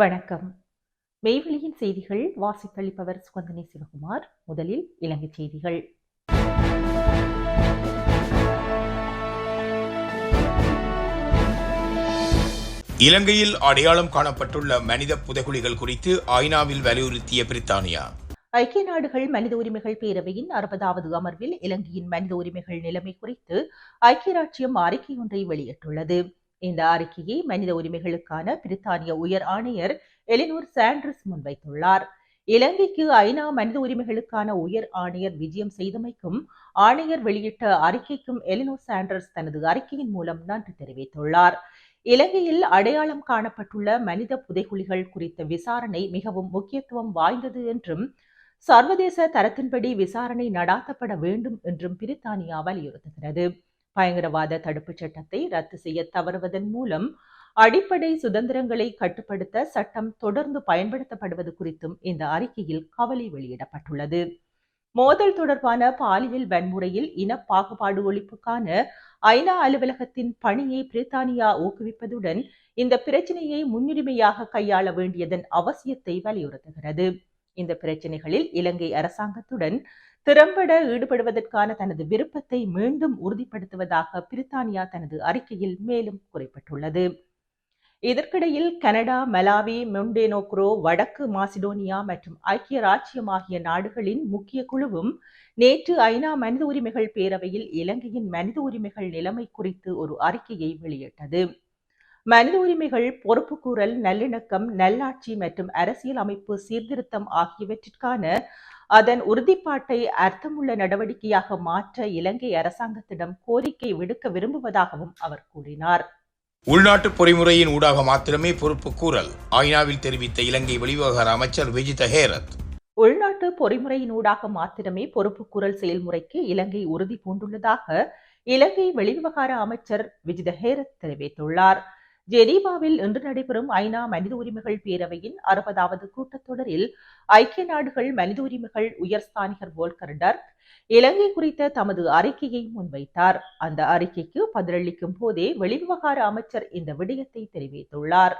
வணக்கம். மெய்வெளியின் செய்திகள் வாசித்தளிப்பவர் சுகந்தனி சிவகுமார். முதலில் இலங்கை செய்திகள். இலங்கையில் அடையாளம் காணப்பட்டுள்ள மனித புதைகுழிகள் குறித்து ஐநாவில் வலியுறுத்திய பிரித்தானியா. ஐக்கிய நாடுகள் மனித உரிமைகள் பேரவையின் அறுபதாவது அமர்வில் இலங்கையின் மனித உரிமைகள் நிலைமை குறித்து ஐக்கிய ராச்சியம் அறிக்கை ஒன்றை வெளியிட்டுள்ளது. இந்த அறிக்கையை மனித உரிமைகளுக்கான பிரித்தானிய உயர் ஆணையர் எலினூர் சாண்ட்ரஸ் முன்வைத்துள்ளார். இலங்கைக்கு ஐநா மனித உரிமைகளுக்கான உயர் ஆணையர் விஜயம் செய்தமைக்கும் ஆணையர் வெளியிட்ட அறிக்கைக்கும் எலினோர் சாண்டர்ஸ் தனது அறிக்கையின் மூலம் நன்றி தெரிவித்துள்ளார். இலங்கையில் அடையாளம் காணப்பட்டுள்ள மனித புதைகுழிகள் குறித்த விசாரணை மிகவும் முக்கியத்துவம் வாய்ந்தது என்றும் சர்வதேச தரத்தின்படி விசாரணை நடாத்தப்பட வேண்டும் என்றும் பிரித்தானியா வலியுறுத்துகிறது. பயங்கரவாத தடுப்புச் சட்டத்தை ரத்து செய்ய தவறுவதன் மூலம் அடிப்படை சுதந்திரங்களை கட்டுப்படுத்த சட்டம் தொடர்ந்து பயன்படுத்தப்படுவது குறித்தும் இந்த அறிக்கையில் கவலை வெளியிடப்பட்டுள்ளது. மோதல் தொடர்பான பாலியல் வன்முறையில் இன பாகுபாடு ஒழிப்புக்கான ஐநா அலுவலகத்தின் பணியை பிரித்தானியா ஊக்குவிப்பதுடன் இந்த பிரச்சனையை முன்னுரிமையாக கையாள வேண்டியதன் அவசியத்தை வலியுறுத்துகிறது. இந்த பிரச்சனைகளில் இலங்கை அரசாங்கத்துடன் திறம்பட ஈடுபடுவதற்கான தனது விருப்பத்தை மீண்டும் உறுதிப்படுத்துவதாக பிரித்தானியா தனது அறிக்கையில் மேலும் குறிப்பிட்டுள்ளது. இதற்கிடையில் கனடா மலாவி மொண்டேனோக்ரோ வடக்கு மாசிடோனியா மற்றும் ஐக்கிய ராச்சியம் ஆகிய நாடுகளின் முக்கிய குழுவும் நேற்று ஐநா மனித உரிமைகள் பேரவையில் இலங்கையின் மனித உரிமைகள் நிலைமை குறித்து ஒரு அறிக்கையை வெளியிட்டது. மனித உரிமைகள் பொறுப்புக்கூறல் நல்லிணக்கம் நல்லாட்சி மற்றும் அரசியல் அமைப்பு சீர்திருத்தம் ஆகியவற்றிற்கான அதன் உறுதிப்பாட்டை அர்த்தமுள்ள நடவடிக்கையாக மாற்ற இலங்கை அரசாங்கத்திடம் கோரிக்கை விடுக்க விரும்புவதாகவும் அவர் கூறினார். உள்நாட்டு பொறிமுறையின் ஊடாக மாத்திரமே பொறுப்பு கூறல் ஐநாவில் தெரிவித்த இலங்கை வெளிவிவகார அமைச்சர் விஜித ஹேரத். உள்நாட்டு பொறிமுறையின் ஊடாக மாத்திரமே பொறுப்புக்கூறல் செயல்முறைக்கு இலங்கை உறுதி பூண்டுள்ளதாக இலங்கை வெளிவிவகார அமைச்சர் விஜித ஹேரத் தெரிவித்துள்ளார். ஜெனீவாவில் இன்று நடைபெறும் ஐநா மனித உரிமைகள் பேரவையின் அறுபதாவது கூட்டத்தொடரில் ஐக்கிய நாடுகள் மனித உரிமைகள் உயர்ஸ்தானிகர் வோல்கர் டர்க் இலங்கை குறித்த தமது அறிக்கையை முன்வைத்தார். அந்த அறிக்கைக்கு பதிலளிக்கும் போதே வெளிவிவகார அமைச்சர் இந்த விடயத்தை தெரிவித்துள்ளார்.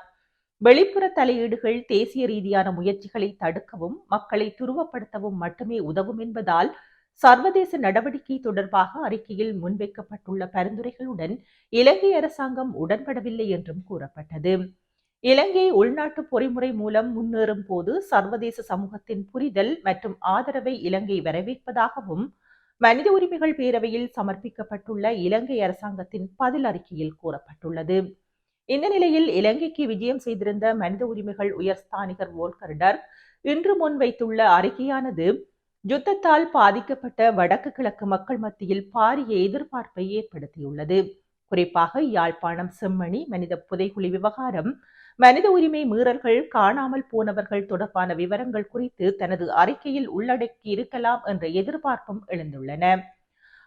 வெளிப்புற தலையீடுகள் தேசிய ரீதியான முயற்சிகளை தடுக்கவும் மக்களை துருவப்படுத்தவும் மட்டுமே உதவும் என்பதால் சர்வதேச நடவடிக்கை தொடர்பாக அறிக்கையில் முன்வைக்கப்பட்டுள்ள பரிந்துரைகளுடன் இலங்கை அரசாங்கம் உடன்படவில்லை என்றும் கூறப்பட்டது. இலங்கை உள்நாட்டு பொறிமுறை மூலம் முன்னேறும் போது சர்வதேச சமூகத்தின் புரிதல் மற்றும் ஆதரவை இலங்கை வரவேற்பதாகவும் மனித உரிமைகள் பேரவையில் சமர்ப்பிக்கப்பட்டுள்ள இலங்கை அரசாங்கத்தின் பதில் அறிக்கையில் கூறப்பட்டுள்ளது. இந்த நிலையில் இலங்கைக்கு விஜயம் செய்திருந்த மனித உரிமைகள் உயர்ஸ்தானிகர் வோல்கர் டர்க் இன்று முன்வைத்துள்ள அறிக்கையானது யுத்தத்தால் பாதிக்கப்பட்ட வடக்கு கிழக்கு மக்கள் மத்தியில் பாரிய எதிர்பார்ப்பை ஏற்படுத்தியுள்ளது. குறிப்பாக யாழ்ப்பாணம் செம்மணி மனித புதைகுழி விவகாரம் மனித உரிமை மீறல்கள் காணாமல் போனவர்கள் தொடர்பான விவரங்கள் குறித்து தனது அறிக்கையில் உள்ளடக்கி இருக்கலாம் என்ற எதிர்பார்ப்பும் எழுந்துள்ளன.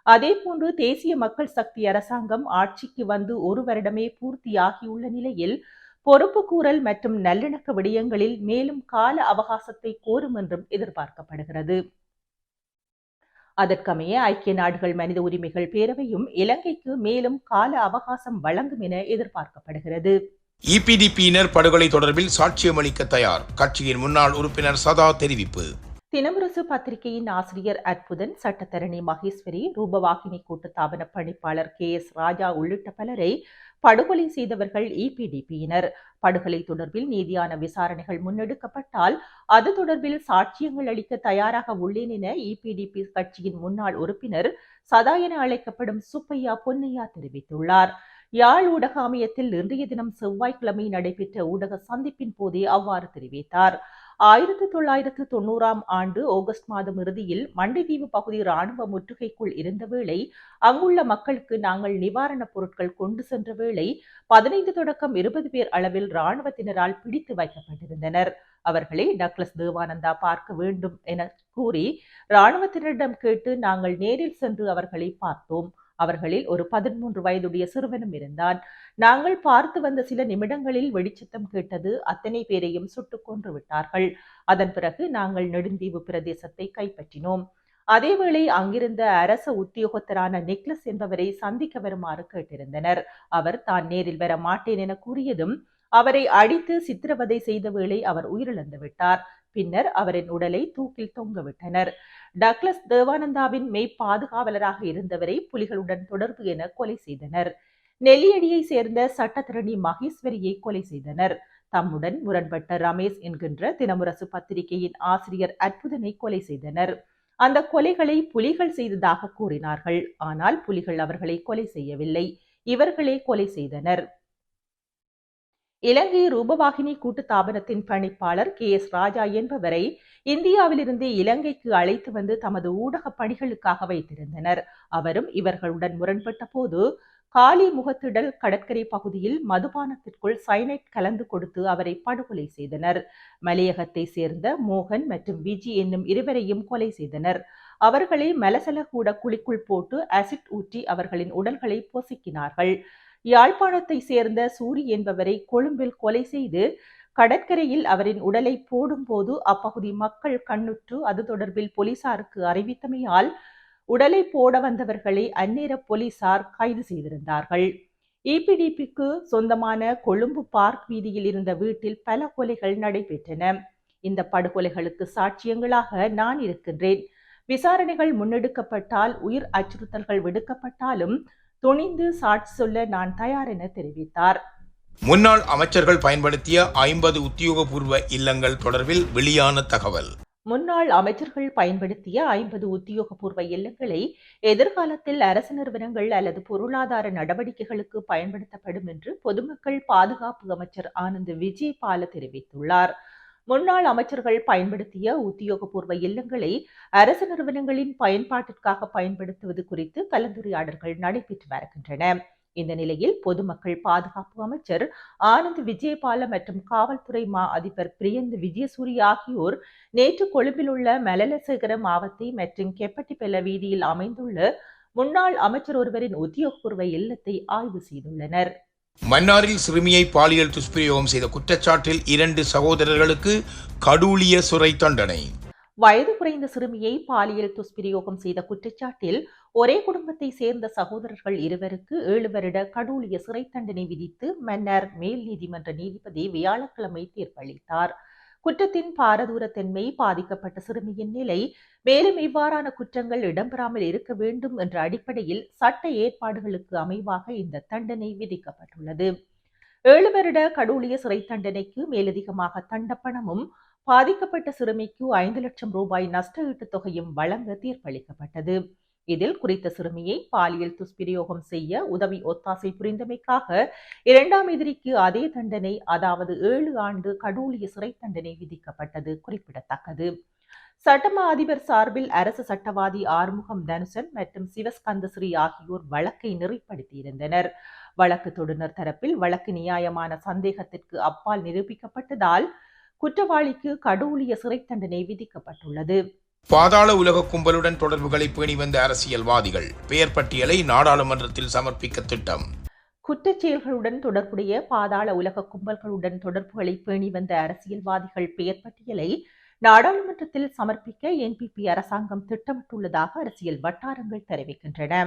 அதேபோன்று தேசிய மக்கள் சக்தி அரசாங்கம் ஆட்சிக்கு வந்து ஒரு வருடமே பூர்த்தியாகியுள்ள நிலையில் பொறுப்பு கூறல் மற்றும் நல்லிணக்க விடயங்களில் மேலும் கால அவகாசத்தை கோரும் என்றும் எதிர்பார்க்கப்படுகிறது. அதற்கமைய ஐக்கிய நாடுகள் மனித உரிமைகள் பேரவையும் இலங்கைக்கு மேலும் கால அவகாசம் வழங்கும் என எதிர்பார்க்கப்படுகிறது. இபிடிபியினர் படுகொலை தொடர்பில் சாட்சியம் அளிக்க தயார். கட்சியின் முன்னாள் உறுப்பினர் சதா தெரிவிப்பு. தினமுரசு பத்திரிகையின் ஆசிரியர் அற்புதன் சட்டத்தரணி மகேஸ்வரி ரூபவாகினி கூட்டுத்தாபன பணிப்பாளர் கே எஸ் ராஜா உள்ளிட்ட பலரை படுகொலை செய்தவர்கள் இபிடிபியினர் படுகொலை தொடர்பில் நீதியான விசாரணைகள் முன்னெடுக்கப்பட்டால் அது தொடர்பில் சாட்சியங்கள் அளிக்க தயாராக உள்ளேன் என இபிடிபி கட்சியின் முன்னாள் உறுப்பினர் சதா என அழைக்கப்படும் சுப்பையா பொன்னையா தெரிவித்துள்ளார். யாழ் ஊடக அமையத்தில் இன்றைய தினம் செவ்வாய்க்கிழமை நடைபெற்ற ஊடக சந்திப்பின் போதே அவ்வாறு தெரிவித்தார். ஆயிரத்தி தொள்ளாயிரத்து தொண்ணூறாம் ஆண்டு ஆகஸ்ட் மாதம் இறுதியில் மண்டைதீவு பகுதி ராணுவ முற்றுகைக்குள் இருந்த வேளை அங்குள்ள மக்களுக்கு நாங்கள் நிவாரணப் பொருட்கள் கொண்டு சென்ற வேளை பதினைந்து தொடக்கம் இருபது பேர் அளவில் இராணுவத்தினரால் பிடித்து வைக்கப்பட்டிருந்தனர். அவர்களை டக்ளஸ் தேவானந்தா பார்க்க வேண்டும் என கூறி இராணுவத்தினரிடம் கேட்டு நாங்கள் நேரில் சென்று அவர்களை பார்த்தோம். அவர்களில் ஒரு பதிமூன்று வயதுடைய சிறுவனும் இருந்தான். நாங்கள் பார்த்து வந்த சில நிமிடங்களில் வெடிச்சத்தம் கேட்டது அத்தனை பேரையும் சுட்டுக் கொன்று விட்டார்கள். அதன் பிறகு நாங்கள் நெடுந்தீவு பிரதேசத்தை கைப்பற்றினோம். அதேவேளை அங்கிருந்த அரச உத்தியோகத்தரான நெக்லஸ் என்பவரை சந்திக்க வருமாறு கேட்டிருந்தனர். அவர் தான் நேரில் வர மாட்டேன் என கூறியதும் அவரை அடித்து சித்திரவதை செய்த வேளை அவர் உயிரிழந்து விட்டார். பின்னர் அவரின் உடலை தூக்கில் தொங்கவிட்டனர் டக்ளஸ் தேவானந்தாவின் மெய் பாதுகாவலராக இருந்தவரை புலிகளுடன் தொடர்பு என கொலை செய்தனர். நெல்லியடியை சேர்ந்த சட்டத்திரணி மகேஸ்வரியை கொலை செய்தனர். தம்முடன் முரண்பட்ட ரமேஷ் என்கின்ற தினமுரசு பத்திரிகையின் ஆசிரியர் அற்புதனை கொலை செய்தனர். அந்த கொலைகளை புலிகள் செய்ததாக கூறினார்கள். ஆனால் புலிகள் அவர்களை கொலை செய்யவில்லை. இவர்களே கொலை செய்தனர். இலங்கை ரூபவாகினி கூட்டு தாபனத்தின் பணிப்பாளர் கே எஸ் ராஜா என்பவரை இந்தியாவிலிருந்து இலங்கைக்கு அழைத்து வந்து தமது ஊடக பணிகளுக்காக வைத்திருந்தனர். அவரும் இவர்களுடன் முரண்பட்ட போது காலி முகத்திடல் கடற்கரை பகுதியில் மதுபானத்திற்குள் சைனைட் கலந்து கொடுத்து அவரை படுகொலை செய்தனர். மலையகத்தை சேர்ந்த மோகன் மற்றும் விஜி என்னும் இருவரையும் கொலை செய்தனர். அவர்களை மலசலகூட குழிக்குள் போட்டு அசிட் ஊற்றி அவர்களின் உடல்களை பொசுக்கினார்கள். யாழ்ப்பாணத்தை சேர்ந்த சூரி என்பவரை கொழும்பில் கொலை செய்து கடற்கரையில் அவரின் உடலை போடும்போது அப்பகுதி மக்கள் கண்ணுற்று அது தொடர்பில் போலீசாருக்கு அறிவித்தமையால் உடலை போட வந்தவர்களை அந்நேர போலீசார் கைது செய்திருந்தார்கள். இபிடிபிக்கு சொந்தமான கொழும்பு பார்க் வீதியில் இருந்த வீட்டில் பல கொலைகள் நடைபெற்றன. இந்த படுகொலைகளுக்கு சாட்சியங்களாக நான் இருக்கின்றேன். விசாரணைகள் முன்னெடுக்கப்பட்டால் உயிர் அச்சுறுத்தல்கள் விடுக்கப்பட்டாலும் துணிந்து சாட்சி சொல்ல நான் தயார் என தெரிவித்தார். முன்னாள் அமைச்சர்கள் பயன்படுத்திய ஐம்பது உத்தியோகபூர்வ இல்லங்கள் தொடர்பில் வெளியான தகவல். முன்னாள் அமைச்சர்கள் பயன்படுத்திய ஐம்பது உத்தியோகபூர்வ இல்லங்களை எதிர்காலத்தில் அரசு நிறுவனங்கள் அல்லது பொருளாதார நடவடிக்கைகளுக்கு பயன்படுத்தப்படும் என்று பொதுமக்கள் பாதுகாப்பு அமைச்சர் ஆனந்த் விஜயபால தெரிவித்துள்ளார். முன்னாள் அமைச்சர்கள் பயன்படுத்திய உத்தியோகபூர்வ இல்லங்களை அரசு நிறுவனங்களின் பயன்பாட்டிற்காக பயன்படுத்துவது குறித்து கலந்துரையாடல்கள் நடைபெற்று வருகின்றன. இந்த நிலையில் பொதுமக்கள் பாதுகாப்பு அமைச்சர் ஆனந்த் விஜயபால மற்றும் காவல்துறை மா அதிபர் பிரியந்த் விஜயசூரி ஆகியோர் நேற்று கொழும்பில் உள்ள மலலசேகர மாவத்தை மற்றும் கெப்பட்டிபெல வீதியில் அமைந்துள்ள முன்னாள் அமைச்சர் ஒருவரின் உத்தியோகபூர்வ இல்லத்தை ஆய்வு செய்துள்ளனர். மன்னாரில் சிறுமியை பாலியல் துஷ்பிரயோகம் செய்த குற்றச்சாட்டில் இரண்டு சகோதரர்களுக்கு கடூழிய சுரை தண்டனை. வயது குறைந்த சிறுமியை பாலியல் துஷ்பிரயோகம் செய்த குற்றச்சாட்டில் ஒரே குடும்பத்தை சேர்ந்த சகோதரர்கள் இருவருக்கு ஏழு வருட கடூழிய சிறை தண்டனை விதித்து மன்னார் மேல் நீதிமன்ற நீதிபதி வியாழக்கிழமை தீர்ப்பளித்தார். குற்றத்தின் பாரதூரத்தன்மை பாதிக்கப்பட்ட சிறுமியின் நிலை மேலும் இவ்வாறான குற்றங்கள் இடம்பெறாமல் இருக்க வேண்டும் என்ற அடிப்படையில் சட்ட ஏற்பாடுகளுக்கு அமைவாக இந்த தண்டனை விதிக்கப்பட்டுள்ளது. ஏழு வருட கடூழிய சிறை தண்டனைக்கு மேலதிகமாக தண்டப்பணமும் பாதிக்கப்பட்ட சிறுமிக்கு ஐந்து லட்சம் ரூபாய் நஷ்ட ஈட்டுத் தொகையும் வழங்க தீர்ப்பளிக்கப்பட்டது. இதில் குறித்த சிறுமியை பாலியல் துஷ்பிரயோகம் செய்ய உதவி ஒத்தாசை புரிந்தமைக்காக இரண்டாம் எதிரிக்கு அதே தண்டனை அதாவது ஏழு ஆண்டு கடூலிய சிறை தண்டனை விதிக்கப்பட்டது குறிப்பிடத்தக்கது. சட்டமா அதிபர் சார்பில் அரசு சட்டவாதி ஆறுமுகம் தனுசன் மற்றும் சிவஸ்கந்தஸ்ரீ ஆகியோர் வழக்கை நெறிப்படுத்தியிருந்தனர். வழக்கு தொடுநர் தரப்பில் வழக்கு நியாயமான சந்தேகத்திற்கு அப்பால் நிரூபிக்கப்பட்டதால் குற்றவாளிக்கு கடூலிய சிறை தண்டனை விதிக்கப்பட்டுள்ளது. பாதாள உலக கும்பலுடன் தொடர்புகளை பேணி வந்த அரசியல்வாதிகள் பெயர் பட்டியலை நாடாளுமன்றத்தில் சமர்ப்பிக்க திட்டம். குற்றச்செயல்களுடன் தொடர்புடைய பாதாள உலக கும்பல்களுடன் தொடர்புகளை பேணி வந்த அரசியல்வாதிகள் பெயர் பட்டியலை நாடாளுமன்றத்தில் சமர்ப்பிக்க என்பிபி அரசாங்கம் திட்டமிட்டுள்ளதாக அரசியல் வட்டாரங்கள் தெரிவிக்கின்றன.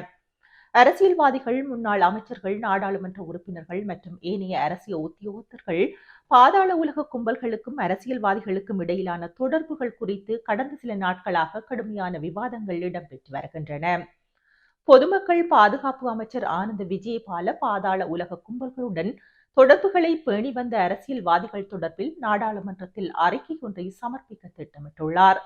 அரசியல்வாதிகள் முன்னாள் அமைச்சர்கள் நாடாளுமன்ற உறுப்பினர்கள் மற்றும் ஏனைய அரசியல் உத்தியோகத்தர்கள் பாதாள உலக கும்பல்களுக்கும் அரசியல்வாதிகளுக்கும் இடையிலான தொடர்புகள் குறித்து கடந்த சில நாட்களாக கடுமையான விவாதங்கள் இடம்பெற்று வருகின்றன. பொதுமக்கள் பாதுகாப்பு அமைச்சர் ஆனந்த் விஜயபால பாதாள உலக கும்பல்களுடன் தொடர்புகளை பேணி வந்த அரசியல்வாதிகள் தொடர்பில் நாடாளுமன்றத்தில் அறிக்கை ஒன்றை சமர்ப்பிக்க திட்டமிட்டுள்ளார்.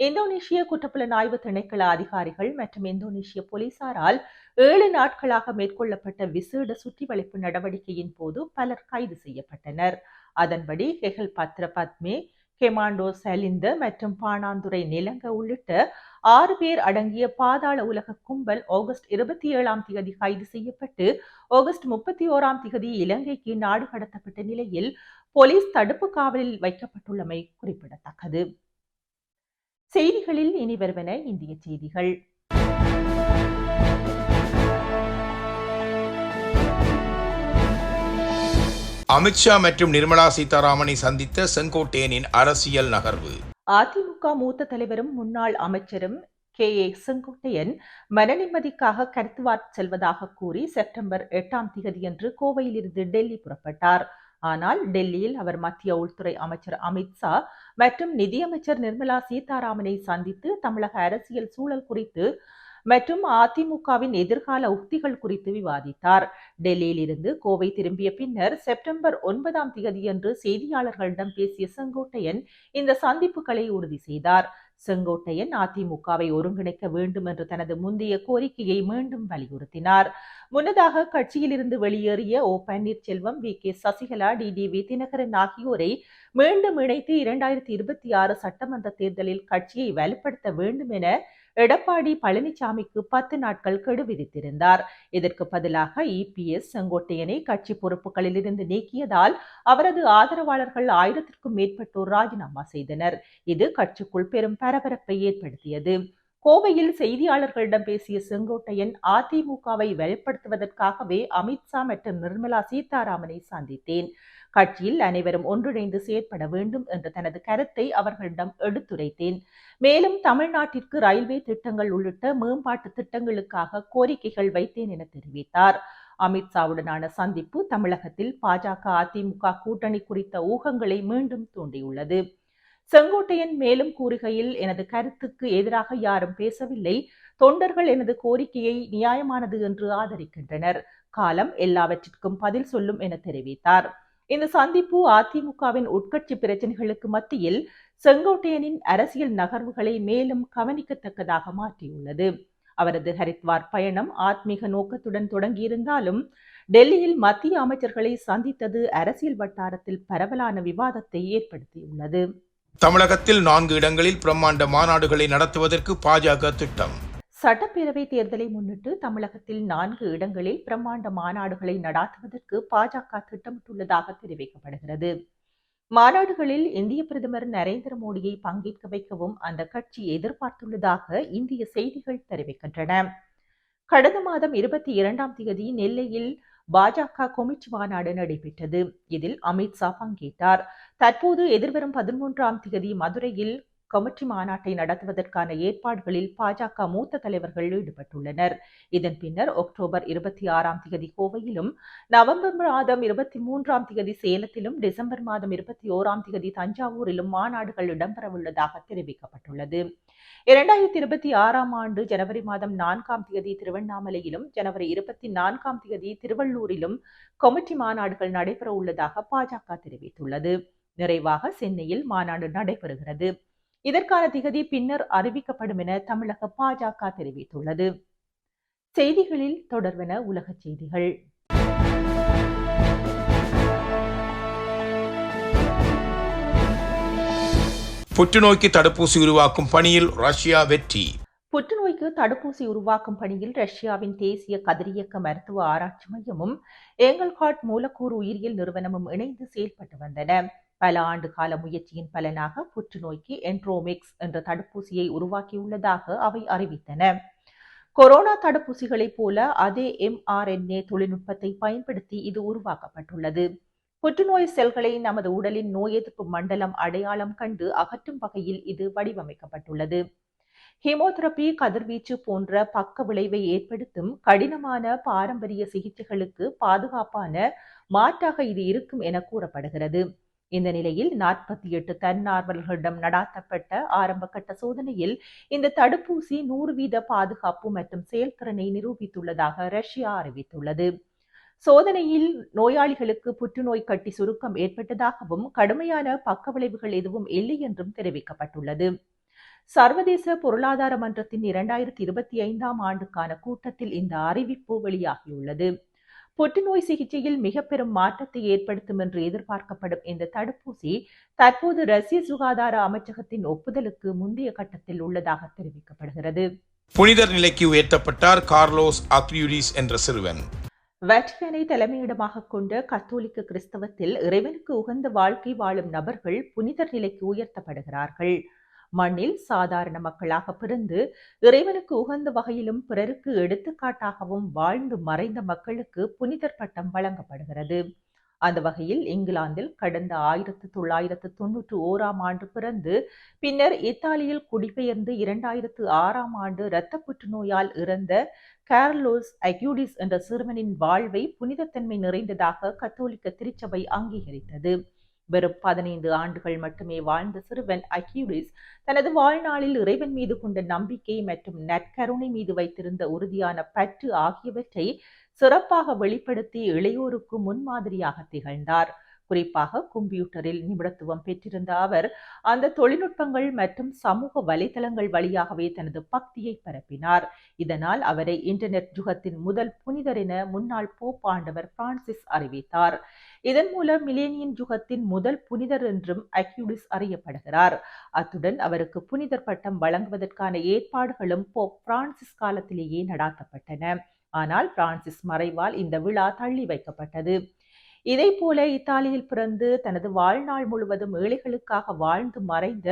இந்தோனேஷிய குற்றப்புலனாய்வு திணைக்கள அதிகாரிகள் மற்றும் இந்தோனேஷிய போலீசாரால் ஏழு நாட்களாக மேற்கொள்ளப்பட்ட விசேட சுற்றிவளைப்பு நடவடிக்கையின் போது பலர் கைது செய்யப்பட்டனர். அதன்படி ஹெகல் பத்ர பத்மே கெமாண்டோ சலிந்த மற்றும் பாணாந்துரை நிலங்க உள்ளிட்ட ஆறு பேர் அடங்கிய பாதாள உலக கும்பல் ஆகஸ்ட் இருபத்தி ஏழாம் தேதி கைது செய்யப்பட்டு ஆகஸ்ட் முப்பத்தி ஓராம் தேதி இலங்கைக்கு நாடு கடத்தப்பட்ட நிலையில் போலீஸ் தடுப்பு காவலில் வைக்கப்பட்டுள்ளமை குறிப்பிடத்தக்கது. செய்திகளில் இனி வருவன இந்திய செய்திகள். அமித்ஷா மற்றும் நிர்மலா சீதாராமனை சந்தித்த செங்கோட்டையனின் அரசியல் நகர்வு. அதிமுக மூத்த தலைவரும் முன்னாள் அமைச்சரும் கே. ஏ. செங்கோட்டையன் மனநிம்மதிக்காக கருத்துவார் செல்வதாக கூறி செப்டம்பர் எட்டாம் தேதியன்று கோவையிலிருந்து டெல்லி புறப்பட்டார். ஆனால் டெல்லியில் அவர் மத்திய உள்துறை அமைச்சர் அமித்ஷா மற்றும் நிதியமைச்சர் நிர்மலா சீதாராமனை சந்தித்து தமிழக அரசியல் சூழல் குறித்து மற்றும் அதிமுகவின் எதிர்கால உக்திகள் குறித்து விவாதித்தார். டெல்லியில் இருந்து கோவை திரும்பிய பின்னர் செப்டம்பர் ஒன்பதாம் தேதியன்று செய்தியாளர்களிடம் பேசிய செங்கோட்டையன் இந்த சந்திப்புகளை உறுதி செய்தார். செங்கோட்டையன் அதிமுகவை ஒருங்கிணைக்க வேண்டும் என்று தனது முந்தைய கோரிக்கையை மீண்டும் வலியுறுத்தினார். முன்னதாக கட்சியிலிருந்து வெளியேறிய O Panneerselvam V. K. Sasikala T. T. V. Dhinakaran ஆகியோரை மீண்டும் இணைத்து இரண்டாயிரத்தி இருபத்தி ஆறு சட்டமன்ற தேர்தலில் கட்சியை வலுப்படுத்த வேண்டும் என எடப்பாடி பழனிசாமிக்கு பத்து நாட்கள் கெடு விதித்திருந்தார். இதற்கு பதிலாக இபிஎஸ் செங்கோட்டையனை கட்சி பொறுப்புகளில் இருந்து நீக்கியதால் அவரது ஆதரவாளர்கள் ஆயிரத்திற்கும் மேற்பட்டோர் ராஜினாமா செய்தனர். இது கட்சிக்குள் பெரும் பரபரப்பை ஏற்படுத்தியது. கோவையில் செய்தியாளர்களிடம் பேசிய செங்கோட்டையன் அதிமுகவை வெளிப்படுத்துவதற்காகவே அமித்ஷா மற்றும் நிர்மலா சீதாராமனை சந்தித்தேன். கட்சியில் அனைவரும் ஒன்றிணைந்து செயற்பட வேண்டும் என்ற தனது கருத்தை அவர்களிடம் எடுத்துரைத்தேன். மேலும் தமிழ்நாட்டிற்கு ரயில்வே திட்டங்கள் உள்ளிட்ட மேம்பாட்டு திட்டங்களுக்காக கோரிக்கைகள் வைத்தேன் என தெரிவித்தார். அமித்ஷாவுடனான சந்திப்பு தமிழகத்தில் பாஜக அதிமுக கூட்டணி குறித்த ஊகங்களை மீண்டும் தூண்டியுள்ளது. செங்கோட்டையன் மேலும் கூறுகையில் எனது கருத்துக்கு எதிராக யாரும் பேசவில்லை. தொண்டர்கள் எனது கோரிக்கையை நியாயமானது என்று ஆதரிக்கின்றனர். காலம் எல்லாவற்றிற்கும் பதில் சொல்லும் என தெரிவித்தார். இந்த சந்திப்பு அதிமுகவின் உட்கட்சி பிரச்சனைகளுக்கு மத்தியில் செங்கோட்டையனின் அரசியல் நகர்வுகளை மேலும் கவனிக்கத்தக்கதாக மாற்றியுள்ளது. அவரது ஹரித்வார் பயணம் ஆத்மீக நோக்கத்துடன் தொடங்கியிருந்தாலும் டெல்லியில் மத்திய அமைச்சர்களை சந்தித்தது அரசியல் வட்டாரத்தில் பரவலான விவாதத்தை ஏற்படுத்தியுள்ளது. தமிழகத்தில் நான்கு இடங்களில் பிரம்மாண்ட மாநாடுகளை நடத்துவதற்கு பாஜக திட்டம். சட்டப்பேரவை தேர்தலை முன்னிட்டு தமிழகத்தில் நான்கு இடங்களில் பிரம்மாண்ட மாநாடுகளை நடாத்துவதற்கு பாஜக திட்டமிட்டுள்ளதாக தெரிவிக்கப்படுகிறது. மாநாடுகளில் இந்திய பிரதமர் நரேந்திர மோடியை பங்கேற்க வைக்கவும் அந்த கட்சி எதிர்பார்த்துள்ளதாக இந்திய செய்திகள் தெரிவிக்கின்றன. கடந்த மாதம் இருபத்தி இரண்டாம் தேதி நெல்லையில் பாஜக கொமிட்டி மாநாடு நடைபெற்றது. இதில் அமித்ஷா பங்கேற்றார். தற்போது எதிர்வரும் பதிமூன்றாம் தேதி மதுரையில் கமிட்டி மாநாட்டை நடத்துவதற்கான ஏற்பாடுகளில் பாஜக மூத்த தலைவர்கள் ஈடுபட்டுள்ளனர். இதன் பின்னர் அக்டோபர் இருபத்தி ஆறாம் தேதி கோவையிலும் நவம்பர் மாதம் இருபத்தி மூன்றாம் தேதி சேலத்திலும் டிசம்பர் மாதம் இருபத்தி ஓராம் தேதி தஞ்சாவூரிலும் மாநாடுகள் இடம்பெறவுள்ளதாக தெரிவிக்கப்பட்டுள்ளது. இரண்டாயிரத்தி இருபத்தி ஆறாம் ஆண்டு ஜனவரி மாதம் நான்காம் தேதி திருவண்ணாமலையிலும் ஜனவரி இருபத்தி நான்காம் தேதி திருவள்ளூரிலும் கமிட்டி மாநாடுகள் நடைபெற உள்ளதாக பாஜக தெரிவித்துள்ளது. நிறைவாக சென்னையில் மாநாடு நடைபெறுகிறது. இதற்கான திகதி பின்னர் அறிவிக்கப்படும் என தமிழக பாஜக தெரிவித்துள்ளது. செய்திகளில் தொடர்வன உலக செய்திகள். புற்றுநோய்க்கு தடுப்பூசி உருவாக்கும் பணியில் ரஷ்யா வெற்றி. புற்றுநோய்க்கு தடுப்பூசி உருவாக்கும் பணியில் ரஷ்யாவின் தேசிய கதிரியக்க மருத்துவ ஆராய்ச்சி மையமும் ஏங்கல்காட் மூலக்கூறு உயிரியல் நிறுவனமும் இணைந்து செயல்பட்டு வந்தன. பல ஆண்டு கால முயற்சியின் பலனாக புற்றுநோய்க்கு என்ட்ரோமிக்ஸ் என்ற தடுப்பூசியை உருவாக்கியுள்ளதாக அவை அறிவித்தன. கொரோனா தடுப்பூசிகளைப் போல அதே எம்ஆர்என்ஏ தொழில்நுட்பத்தை பயன்படுத்தி இது உருவாக்கப்பட்டுள்ளது. புற்றுநோய் செல்களை நமது உடலின் நோய் எதிர்ப்பு மண்டலம் அடையாளம் கண்டு அகற்றும் வகையில் இது வடிவமைக்கப்பட்டுள்ளது. ஹீமோதெரபி கதிர்வீச்சு போன்ற பக்க விளைவை ஏற்படுத்தும் கடினமான பாரம்பரிய சிகிச்சைகளுக்கு பாதுகாப்பான மாற்றாக இது இருக்கும் என கூறப்படுகிறது. இந்த நிலையில் நாற்பத்தி எட்டு தன்னார்வலர்களிடம் நடாத்தப்பட்ட ஆரம்ப கட்ட சோதனையில் இந்த தடுப்பூசி நூறு வீத பாதுகாப்பு மற்றும் செயல்திறனை நிரூபித்துள்ளதாக ரஷ்யா அறிவித்துள்ளது. சோதனையில் நோயாளிகளுக்கு புற்றுநோய் கட்டி சுருக்கம் ஏற்பட்டதாகவும் கடுமையான பக்க விளைவுகள் எதுவும் இல்லை என்றும் தெரிவிக்கப்பட்டுள்ளது. சர்வதேச பொருளாதார மன்றத்தின் இரண்டாயிரத்தி இருபத்தி ஐந்தாம் ஆண்டுக்கான கூட்டத்தில் இந்த அறிவிப்பு வெளியாகியுள்ளது. புற்றுநோய் சிகிச்சையில் மிக பெரும் மாற்றத்தை ஏற்படுத்தும் என்று எதிர்பார்க்கப்படும் இந்த தடுப்பூசி தற்போது ரஷ்ய சுகாதார அமைச்சகத்தின் ஒப்புதலுக்கு முந்தைய கட்டத்தில் உள்ளதாக தெரிவிக்கப்படுகிறது. புனிதர் நிலைக்கு உயர்த்தப்பட்டார் கார்லோஸ் அக்ரியூரிஸ் என்ற சிறுவன். வேட்டிகனை தலைமையிடமாக கொண்ட கத்தோலிக்க கிறிஸ்தவத்தில் இறைவனுக்கு உகந்த வாழ்க்கை வாழும் நபர்கள் புனிதர் நிலைக்கு உயர்த்தப்படுகிறார்கள். மண்ணில் சாதாரண மக்களாக பிறந்து இறைவனுக்கு உகந்த வகையிலும் பிறருக்கு எடுத்துக்காட்டாகவும் வாழ்ந்து மறைந்த மக்களுக்கு புனிதர் பட்டம் வழங்கப்படுகிறது. அந்த வகையில் இங்கிலாந்தில் கடந்த ஆயிரத்து தொள்ளாயிரத்து தொன்னூற்று ஓராம் ஆண்டு பிறந்து பின்னர் இத்தாலியில் குடிபெயர்ந்து இரண்டாயிரத்து ஆறாம் ஆண்டு இரத்த புற்றுநோயால் இறந்த கேர்லோஸ் அக்யூடிஸ் என்ற சிறுவனின் வாழ்வை புனிதத்தன்மை நிறைந்ததாக கத்தோலிக்க திருச்சபை அங்கீகரித்தது. வெறும் பதினைந்து ஆண்டுகள் மட்டுமே வாழ்ந்த சிறுவன் அக்யூடிஸ் தனது வாழ்நாளில் இறைவன் மீது கொண்ட நம்பிக்கை மற்றும் நற்கருணை மீது வைத்திருந்த உறுதியான பற்று ஆகியவற்றை சிறப்பாக வெளிப்படுத்தி இளையோருக்கு முன்மாதிரியாக திகழ்ந்தார். குறிப்பாக கம்ப்யூட்டரில் நிபுணத்துவம் பெற்றிருந்த அவர் அந்த தொழில்நுட்பங்கள் மற்றும் சமூக வலைதளங்கள் வழியாகவே தனது பக்தியை பரப்பினார். இதனால் அவரை இன்டர்நெட் யுகத்தின் முதல் புனிதர் என முன்னாள் போப் ஆண்டவர் பிரான்சிஸ் அறிவித்தார். இதன் மூலம் மிலேனியன் யுகத்தின் முதல் புனிதர் என்றும் அக்யூடிஸ் அறியப்படுகிறார். அத்துடன் அவருக்கு புனிதர் பட்டம் வழங்குவதற்கான ஏற்பாடுகளும் போப் பிரான்சிஸ் காலத்திலேயே நடாத்தப்பட்டன. ஆனால் பிரான்சிஸ் மறைவால் இந்த விழா தள்ளி வைக்கப்பட்டது. இதே போல இத்தாலியில் பிறந்து தனது வாழ்நாள் முழுவதும் ஏழைகளுக்காக வாழ்ந்து மறைந்த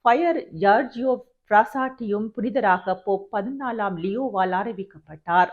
ஃபயர் ஜார்ஜியோ பிராசாட்டியும் புனிதராக போப் பதினாலாம் லியோவால் அறிவிக்கப்பட்டார்.